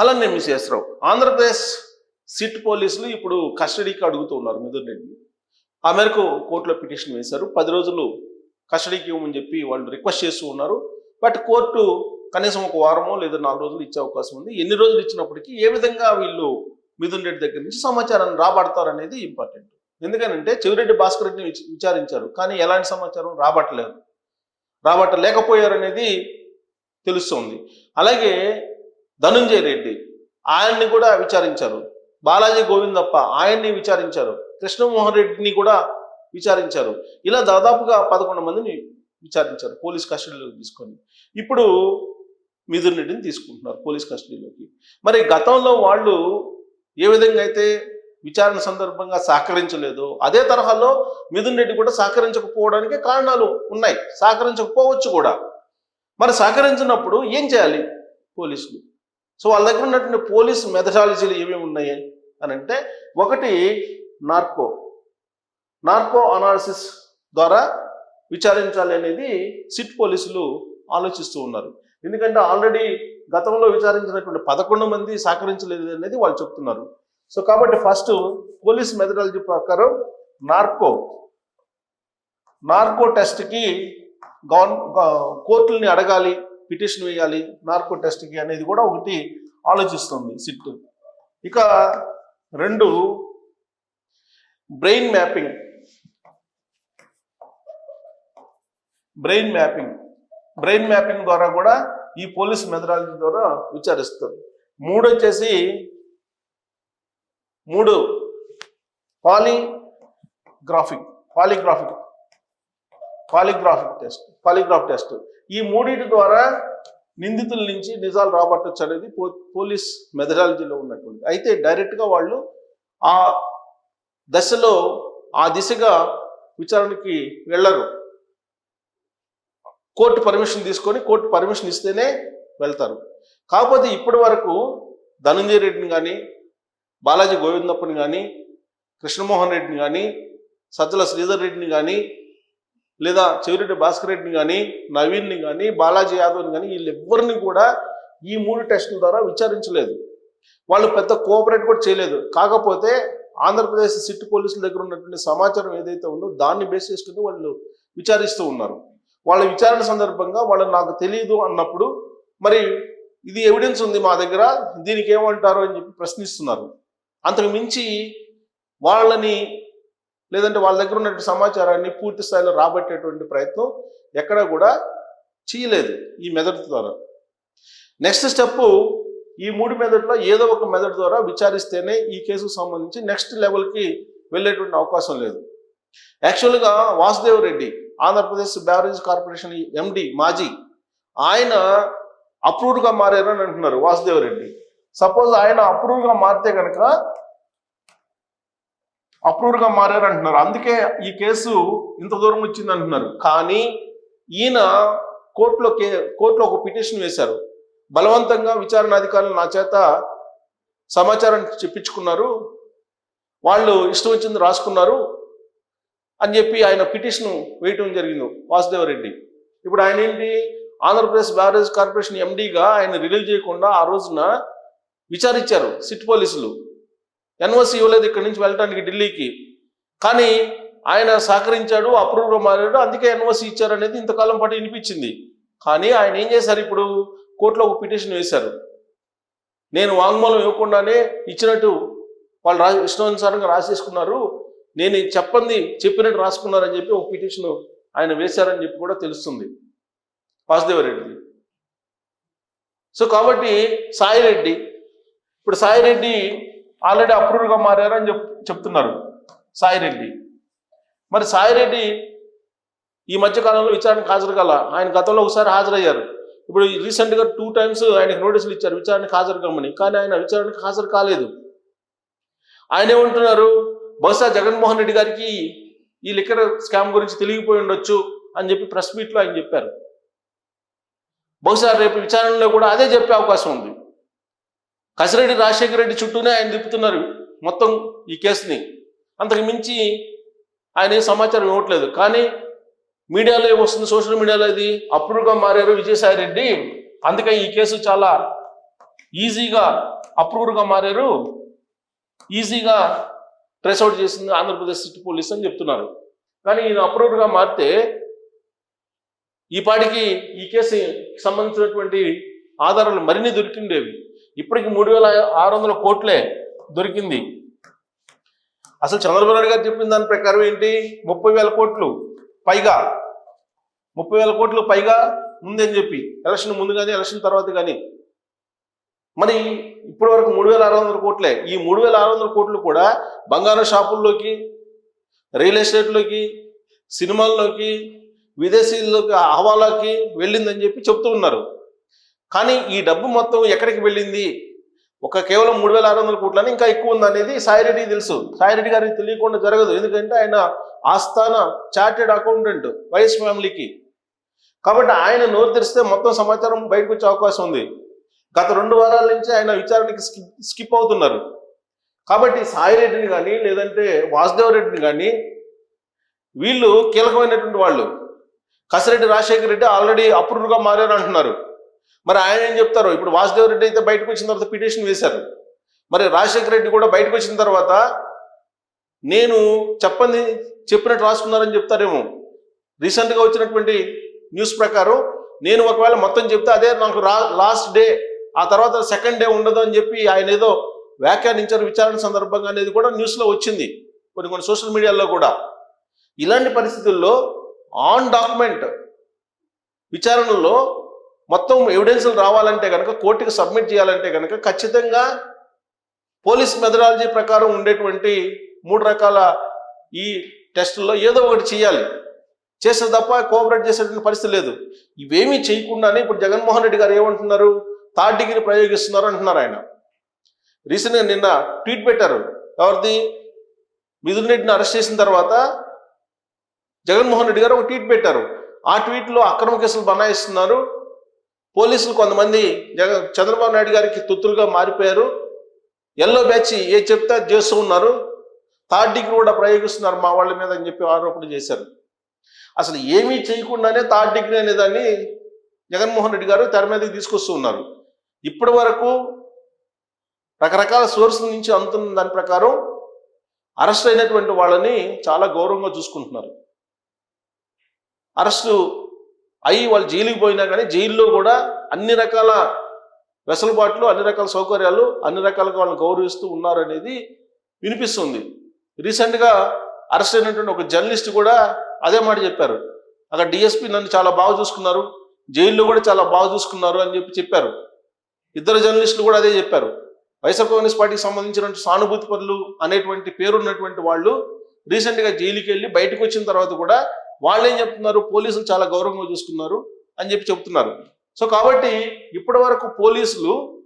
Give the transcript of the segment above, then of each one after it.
అలా నేను మిస్ చేస్తారు ఆంధ్రప్రదేశ్ సిట్ పోలీసులు ఇప్పుడు కస్టడీకి అడుగుతూ ఉన్నారు మిథున్ రెడ్డిని. ఆ మేరకు కోర్టులో పిటిషన్ వేశారు. పది రోజులు కస్టడీకి ఇవ్వమని చెప్పి వాళ్ళు రిక్వెస్ట్ చేస్తూ ఉన్నారు. బట్ కోర్టు కనీసం ఒక వారమో లేదా నాలుగు రోజులు ఇచ్చే అవకాశం ఉంది. ఎన్ని రోజులు ఇచ్చినప్పటికీ ఏ విధంగా వీళ్ళు మిథున్ రెడ్డి దగ్గర నుంచి సమాచారాన్ని రాబడతారు అనేది ఇంపార్టెంట్. ఎందుకనంటే చెవిరెడ్డి భాస్కర్ రెడ్డిని విచారించారు. కానీ ఎలాంటి సమాచారం రాబట్టలేదు. రాబట్టలేకపోయారు అనేది తెలుస్తుంది. అలాగే ధనుంజయ రెడ్డి. ఆయన్ని కూడా విచారించారు. బాలాజీ గోవిందప్ప ఆయన్ని విచారించారు. కృష్ణమోహన్ రెడ్డిని కూడా విచారించారు. ఇలా దాదాపుగా పదకొండు మందిని విచారించారు పోలీస్ కస్టడీలోకి తీసుకొని. ఇప్పుడు మిథున్ రెడ్డిని తీసుకుంటున్నారు పోలీస్ కస్టడీలోకి. మరి గతంలో వాళ్ళు ఏ విధంగా అయితే విచారణ సందర్భంగా సహకరించలేదు అదే తరహాలో మిథున్ రెడ్డి కూడా సహకరించకపోవడానికి కారణాలు ఉన్నాయి. సహకరించకపోవచ్చు కూడా. మరి సహకరించినప్పుడు ఏం చేయాలి పోలీసులు? సో వాళ్ళ దగ్గర ఉన్నటువంటి పోలీస్ మెథడాలజీలు ఏమేమి ఉన్నాయి అని అంటే ఒకటి నార్కో. నార్కో అనాలిసిస్ ద్వారా విచారించాలి అనేది సిట్ పోలీసులు ఆలోచిస్తూ ఉన్నారు. ఎందుకంటే ఆల్రెడీ గతంలో విచారించినటువంటి పదకొండు మంది సహకరించలేదు అనేది వాళ్ళు చెప్తున్నారు. సో కాబట్టి ఫస్ట్ పోలీస్ మెథడాలజీ ప్రకారం నార్కో. నార్కో టెస్ట్కి గవర్న కోర్టుల్ని అడగాలి. పిటిషన్ వేయాలి నార్కో టెస్ట్కి అనేది కూడా ఒకటి ఆలోచిస్తుంది సిట్ ఇక రెండు brain mapping. Brain mapping. Brain mapping ద్వారా కూడా ఈ పోలీస్ మెథడాలజీ ద్వారా విచారిస్తారు. మూడు వచ్చేసి మూడు polygraphic. Polygraphic. Polygraphic test. Polygraph test. ఈ మూడింటి ద్వారా నిందితుల నుంచి నిజాలు రాబట్టచ్చు అనేది పో పోలీస్ మెథడాలజీలో ఉన్నటువంటి. అయితే డైరెక్ట్గా వాళ్ళు ఆ దశలో ఆ దిశగా విచారణకి వెళ్ళరు. కోర్టు పర్మిషన్ తీసుకొని కోర్టు పర్మిషన్ ఇస్తేనే వెళ్తారు. కాకపోతే ఇప్పటి వరకు ధనంజయ రెడ్డిని కానీ బాలాజీ గోవిందప్పని కానీ కృష్ణమోహన్ రెడ్డిని కానీ సజ్జల శ్రీధర్ రెడ్డిని కానీ లేదా చెవిరెడ్డి భాస్కర్ రెడ్డిని కానీ నవీన్ని కానీ బాలాజీ యాదవ్ని కానీ వీళ్ళెవ్వరిని కూడా ఈ మూడు టెస్టుల ద్వారా విచారించలేదు. వాళ్ళు పెద్ద కోఆపరేట్ కూడా చేయలేదు. కాకపోతే ఆంధ్రప్రదేశ్ సిట్ పోలీసుల దగ్గర ఉన్నటువంటి సమాచారం ఏదైతే ఉందో దాన్ని బేస్ చేసుకుని వాళ్ళు విచారిస్తూ ఉన్నారు. వాళ్ళ విచారణ సందర్భంగా వాళ్ళు నాకు తెలియదు అన్నప్పుడు మరి ఇది ఎవిడెన్స్ ఉంది మా దగ్గర దీనికి ఏమంటారు అని చెప్పి ప్రశ్నిస్తున్నారు. అంతకు మించి వాళ్ళని లేదంటే వాళ్ళ దగ్గర ఉన్నటువంటి సమాచారాన్ని పూర్తి స్థాయిలో రాబట్టేటువంటి ప్రయత్నం ఎక్కడా కూడా చేయలేదు ఈ మెదడు ద్వారా. నెక్స్ట్ స్టెప్ ఈ మూడు మెదడులో ఏదో ఒక మెదడు ద్వారా విచారిస్తేనే ఈ కేసుకు సంబంధించి నెక్స్ట్ లెవెల్కి వెళ్ళేటువంటి అవకాశం లేదు. యాక్చువల్గా Vasudev Reddy Andhra Pradesh barrage corporation MD మాజీ ఆయన అప్రూవ్డ్గా మారారని అంటున్నారు వాసుదేవ్ రెడ్డి. సపోజ్ ఆయన అప్రూవ్గా మారితే కనుక అప్రూవ్డ్గా మారారు అంటున్నారు అందుకే ఈ కేసు ఇంత దూరం వచ్చింది అంటున్నారు కానీ ఈయన కోర్టులో కే కోర్టులో ఒక పిటిషన్ వేశారు. బలవంతంగా విచారణ అధికారులు నా చేత సమాచారం చెప్పించుకున్నారు. వాళ్ళు ఇష్టం వచ్చింది రాసుకున్నారు అని చెప్పి ఆయన పిటిషన్ వేయటం జరిగింది వాసుదేవరెడ్డి. ఇప్పుడు ఆయన ఏంటి? ఆంధ్రప్రదేశ్ బ్యారేజ్ కార్పొరేషన్ ఎండీగా ఆయన రిలీజ్ చేయకుండా ఆ రోజున విచారించారు సిట్ పోలీసులు. ఎన్ఓసి ఇవ్వలేదు ఇక్కడి నుంచి వెళ్ళడానికి ఢిల్లీకి. కానీ ఆయన సహకరించాడు అప్రూవ్గా మారాడు అందుకే ఎన్ఓసి ఇచ్చారు అనేది ఇంతకాలం పాటు వినిపించింది. కానీ ఆయన ఏం చేశారు ఇప్పుడు? కోర్టులో ఒక పిటిషన్ వేశారు. నేను వాంగ్మూలం ఇవ్వకుండానే ఇచ్చినట్టు వాళ్ళు రా ఇష్టానుసారంగా రాసేసుకున్నారు. నేను చెప్పంది చెప్పినట్టు రాసుకున్నారని చెప్పి ఒక పిటిషన్ ఆయన వేశారని చెప్పి కూడా తెలుస్తుంది. వాసుదేవరెడ్డి సో కాబట్టి సాయిరెడ్డి ఇప్పుడు సాయిరెడ్డి ఆల్రెడీ అప్రూవ్గా మారారని చెప్ చెప్తున్నారు సాయిరెడ్డి మరి సాయిరెడ్డి ఈ మధ్య కాలంలో విచారణకు హాజరు కాల ఆయన గతంలో ఒకసారి హాజరయ్యారు. ఇప్పుడు రీసెంట్గా టూ టైమ్స్ ఆయనకు నోటీసులు ఇచ్చారు విచారణకు హాజరు కమ్మని కానీ ఆయన విచారణకు హాజరు కాలేదు. ఆయన ఏమంటున్నారు? బహుశా జగన్మోహన్ రెడ్డి గారికి ఈ లిక్కర్ స్కామ్ గురించి తెలియపోయి ఉండొచ్చు అని చెప్పి ప్రెస్ మీట్లో ఆయన చెప్పారు. బహుశా రేపు విచారణలో కూడా అదే చెప్పే అవకాశం ఉంది. కసిరెడ్డి రాజశేఖర రెడ్డి చుట్టూనే ఆయన తిప్పుతున్నారు మొత్తం ఈ కేసుని. అంతకు మించి ఆయన ఏ సమాచారం ఇవ్వట్లేదు. కానీ మీడియాలో ఏమొస్తుంది? సోషల్ మీడియాలో ఇది అప్రూవ్గా మారారు విజయసాయి రెడ్డి. అందుకే ఈ కేసు చాలా ఈజీగా అప్రూవ్గా మారారు. ఈజీగా ట్రేస్ అవుట్ చేసింది ఆంధ్రప్రదేశ్ సిటీ పోలీస్ అని చెప్తున్నారు. కానీ ఈయన అప్రూవ్గా మారితే ఈ పాటికి ఈ కేసు సంబంధించినటువంటి ఆధారాలు మరిన్ని దొరికిండేవి. ఇప్పటికి మూడు వేల ఆరు వందల కోట్లే దొరికింది. అసలు చంద్రబాబు నాయుడు గారు చెప్పిన దాని ప్రకారం ఏంటి? ముప్పై వేల కోట్లు పైగా. ముప్పై వేల కోట్లు పైగా ఉందని చెప్పి. ఎలక్షన్ ముందు కానీ ఎలక్షన్ తర్వాత కానీ మరి ఇప్పటి వరకు మూడు వేల ఆరు వందల కోట్లే. ఈ మూడు వేల ఆరు వందల కోట్లు కూడా బంగారం షాపుల్లోకి రియల్ ఎస్టేట్లోకి సినిమాల్లోకి విదేశీల్లోకి హవాలాకి వెళ్ళిందని చెప్పి చెప్తూ ఉన్నారు. కానీ ఈ డబ్బు మొత్తం ఎక్కడికి వెళ్ళింది? ఒక కేవలం మూడు వేల ఆరు వందల కోట్లని ఇంకా ఎక్కువ ఉంది అనేది సాయిరెడ్డికి తెలుసు. సాయిరెడ్డి గారికి తెలియకుండా జరగదు. ఎందుకంటే ఆయన ఆస్థాన చార్టెడ్ అకౌంటెంట్ వైఎస్ ఫ్యామిలీకి. కాబట్టి ఆయన నోరు తెరిస్తే మొత్తం సమాచారం బయటకు వచ్చే అవకాశం ఉంది. గత రెండు వారాల నుంచి ఆయన విచారణకి స్కిప్ స్కిప్ అవుతున్నారు. కాబట్టి సాయిరెడ్డిని కానీ లేదంటే వాసుదేవ్ రెడ్డిని కానీ వీళ్ళు కీలకమైనటువంటి వాళ్ళు. కసిరెడ్డి రాజశేఖర రెడ్డి ఆల్రెడీ అప్రూవ్గా మారారు అంటున్నారు మరి ఆయన ఏం చెప్తారు? ఇప్పుడు వాసుదేవ్ రెడ్డి అయితే బయటకు వచ్చిన తర్వాత పిటిషన్ వేశారు. మరి రాజశేఖర రెడ్డి కూడా బయటకు వచ్చిన తర్వాత నేను చెప్పండి చెప్పినట్టు రాసుకున్నారని చెప్తారేమో. రీసెంట్గా వచ్చినటువంటి న్యూస్ ప్రకారం నేను ఒకవేళ మొత్తం చెప్తే అదే నాకు రా లాస్ట్ డే ఆ తర్వాత సెకండ్ డే ఉండదు అని చెప్పి ఆయన ఏదో వ్యాఖ్యానించారు విచారణ సందర్భంగా అనేది కూడా న్యూస్లో వచ్చింది. కొన్ని కొన్ని సోషల్ మీడియాలో కూడా. ఇలాంటి పరిస్థితుల్లో ఆన్ డాక్యుమెంట్ విచారణలో మొత్తం ఎవిడెన్స్లు రావాలంటే కనుక కోర్టుకి సబ్మిట్ చేయాలంటే కనుక ఖచ్చితంగా పోలీస్ మెథడాలజీ ప్రకారం ఉండేటువంటి మూడు రకాల ఈ టెస్టుల్లో ఏదో ఒకటి చేయాలి. చేస్తే తప్ప కోఆపరేట్ చేసేటువంటి పరిస్థితి లేదు. ఇవేమీ చేయకుండానే ఇప్పుడు జగన్మోహన్ రెడ్డి గారు ఏమంటున్నారు? థర్డ్ డిగ్రీ ప్రయోగిస్తున్నారు అంటున్నారు ఆయన. రీసెంట్గా నిన్న ట్వీట్ పెట్టారు. ఎవరిది? మిథున్ రెడ్డిని అరెస్ట్ చేసిన తర్వాత జగన్మోహన్ రెడ్డి గారు ఒక ట్వీట్ పెట్టారు. ఆ ట్వీట్లో అక్రమ కేసులు బనాయిస్తున్నారు. పోలీసులు కొంతమంది జగన్ చంద్రబాబు నాయుడు గారికి తుత్తులుగా మారిపోయారు. ఎల్లో బ్యాచ్ ఏ చెప్తే చేస్తూ ఉన్నారు. థర్డ్ డిగ్రీ కూడా ప్రయోగిస్తున్నారు మా వాళ్ళ మీద అని చెప్పి ఆరోపణ చేశారు. అసలు ఏమీ చేయకుండానే థర్డ్ డిగ్రీ అనే దాన్ని జగన్మోహన్ రెడ్డి గారు తెర మీదకి తీసుకొస్తూ ఉన్నారు. ఇప్పటి వరకు రకరకాల సోర్సుల నుంచి అందుతున్న దాని ప్రకారం అరెస్ట్ అయినటువంటి వాళ్ళని చాలా గౌరవంగా చూసుకుంటున్నారు. అరెస్టు అయ్యి వాళ్ళు జైలుకి పోయినా కానీ జైల్లో కూడా అన్ని రకాల వెసులుబాట్లు అన్ని రకాల సౌకర్యాలు అన్ని రకాలుగా వాళ్ళని గౌరవిస్తూ ఉన్నారు అనేది వినిపిస్తుంది. రీసెంట్గా అరెస్ట్ అయినటువంటి ఒక జర్నలిస్ట్ కూడా అదే మాట చెప్పారు. అక్కడ డిఎస్పీ నన్ను చాలా బాగా చూసుకున్నారు జైల్లో కూడా చాలా బాగా చూసుకున్నారు అని చెప్పి చెప్పారు. ఇద్దరు జర్నలిస్టులు కూడా అదే చెప్పారు. వైఎస్ఆర్ కాంగ్రెస్ పార్టీకి సంబంధించినటువంటి సానుభూతి పనులు అనేటువంటి పేరున్నటువంటి వాళ్ళు రీసెంట్గా జైలుకి వెళ్ళి బయటకు వచ్చిన తర్వాత కూడా వాళ్ళు ఏం చెప్తున్నారు? పోలీసులు చాలా గౌరవంగా చూసుకున్నారు అని చెప్పి చెప్తున్నారు. సో కాబట్టి ఇప్పటి వరకు పోలీసులు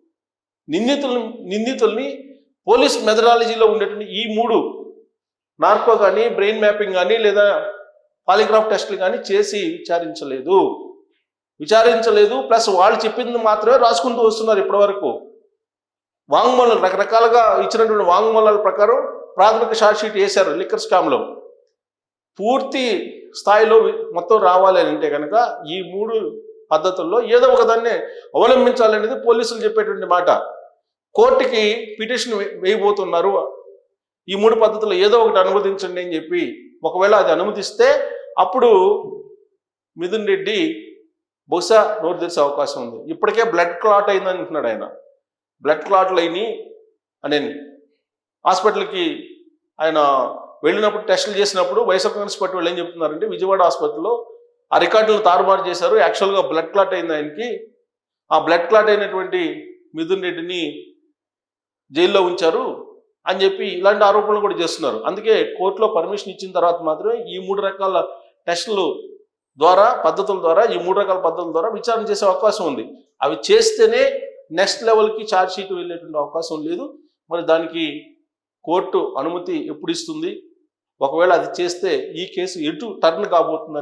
నిందితులు నిందితుల్ని పోలీస్ మెథడాలజీలో ఉండేటువంటి ఈ మూడు నార్కో కానీ బ్రెయిన్ మ్యాపింగ్ కానీ లేదా పాలిగ్రాఫ్ టెస్టులు కానీ చేసి విచారించలేదు. విచారించలేదు. ప్లస్ వాళ్ళు చెప్పింది మాత్రమే రాసుకుంటూ వస్తున్నారు ఇప్పటివరకు వాంగ్మూలాలు రకరకాలుగా ఇచ్చినటువంటి వాంగ్మూలాల ప్రకారం ప్రాథమిక షార్ట్ షీట్ వేశారు లిక్కర్ స్కామ్లో. పూర్తి స్థాయిలో మొత్తం రావాలి అని అంటే కనుక ఈ మూడు పద్ధతుల్లో ఏదో ఒకదాన్ని అవలంబించాలనేది పోలీసులు చెప్పేటువంటి మాట. కోర్టుకి పిటిషన్ వే- వేయబోతున్నారు. ఈ మూడు పద్ధతులు ఏదో ఒకటి అనుమతించండి అని చెప్పి ఒకవేళ అది అనుమతిస్తే అప్పుడు మిథున్ రెడ్డి బహుశా నోరు తెరిచే అవకాశం ఉంది. ఇప్పటికే బ్లడ్ క్లాట్ అయిందని అంటున్నాడు ఆయన. బ్లడ్ క్లాట్లు అయినాయి అని హాస్పిటల్కి ఆయన వెళ్ళినప్పుడు టెస్టులు చేసినప్పుడు వైఎస్ఆర్ కాంగ్రెస్ పార్టీ వాళ్ళు ఏం చెప్తున్నారంటే విజయవాడ హాస్పిటల్లో ఆ రికార్డులు తారుమారు చేశారు. యాక్చువల్గా బ్లడ్ క్లాట్ అయింది ఆయనకి ఆ బ్లడ్ క్లాట్ అయినటువంటి మిథున్ రెడ్డిని జైల్లో ఉంచారు అని చెప్పి ఇలాంటి ఆరోపణలు కూడా చేస్తున్నారు. అందుకే కోర్టులో పర్మిషన్ ఇచ్చిన తర్వాత మాత్రమే ఈ మూడు రకాల టెస్టులు ద్వారా పద్ధతుల ద్వారా ఈ మూడు రకాల పద్ధతుల ద్వారా విచారణ చేసే అవకాశం ఉంది. అవి చేస్తేనే నెక్స్ట్ లెవెల్కి ఛార్జ్ షీట్ వెళ్ళేటువంటి అవకాశం లేదు. మరి దానికి కోర్టు అనుమతి ఎప్పుడు ఇస్తుంది? ఒకవేళ అది చేస్తే ఈ కేసు ఎటు టర్న్ కాబోతుందని